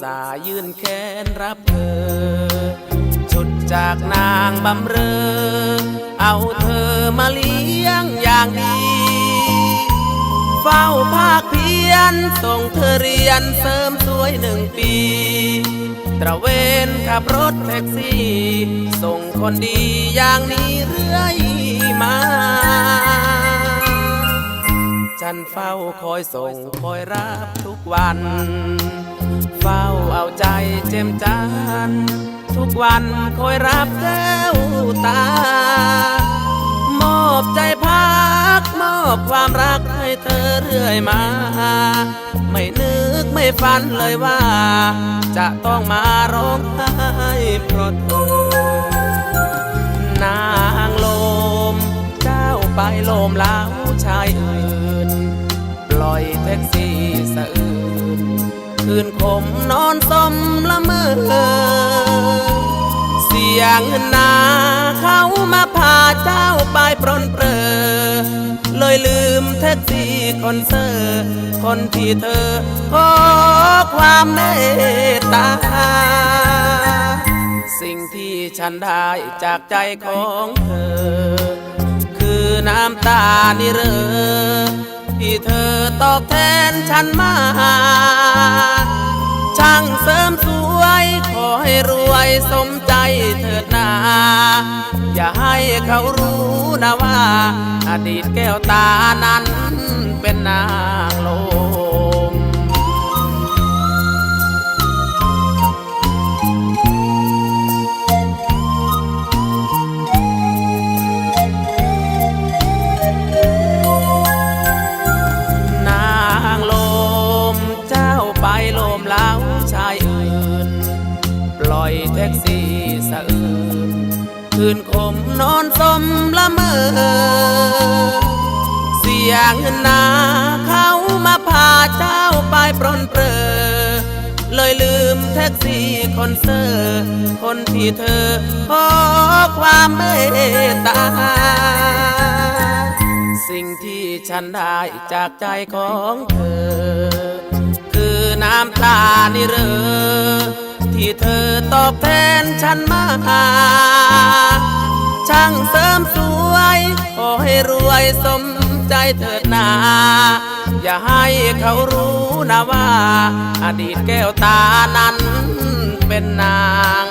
สายื่นแขนรับเธอ ชุดจากนางบำเรอ เอาเธอมาเลี้ยงอย่างดี เฝ้าภาคเพียนส่งเธอเรียนเสริมสวยหนึ่งปี ตระเวนขับรถแท็กซี่ ส่งคนดีอย่างนี้เรื่อยมา ฉันเฝ้าคอยส่งคอยรับทุกวัน เฝ้าเอาใจเจมจันทร์ทุกวันคอยรับแก้วตา มอบใจพักมอบความรักให้เธอเรื่อยมา ไม่นึกไม่ฝันเลยว่า จะต้องมาร้องไห้เพราะเธอนางลม เจ้าไปลมล้าชายอื่นปล่ อยแท็กซี่สะอื่นคืนคมนอนสมละเมอเสียงนาเขามาพาเจ้าไปปรนเปรอเลยลืมแท็กซี่คอนเซอร์คนที่เธอขอความเมตตา สิ่งที่ฉันได้จากใจของเธอ คือน้ำตานิเรอ ที่เธอตอบแทนฉันมา ช่างเสริมสวย ขอให้รวยสมใจเถิดนา อย่าให้เขารู้นะว่า อดีตแก้วตานั้นเป็น ปล่อยแท็กซี่สะอื่นคืนคมนอนสมละเมอ เสียงนาเขามาพาเจ้าไปปรนเปรอ เลยลืมแท็กซี่คนเซอร์คนที่เธอขอความเมตตา สิ่งที่ฉันได้จากใจของเธอ คือน้ำตานิเรอ ที่เธอตอบแทนฉันมา ช่างเสริมสวยขอให้รวยสมใจเถิดนา อย่าให้เขารู้นะว่า อดีตแก้วตานั้นเป็นนาง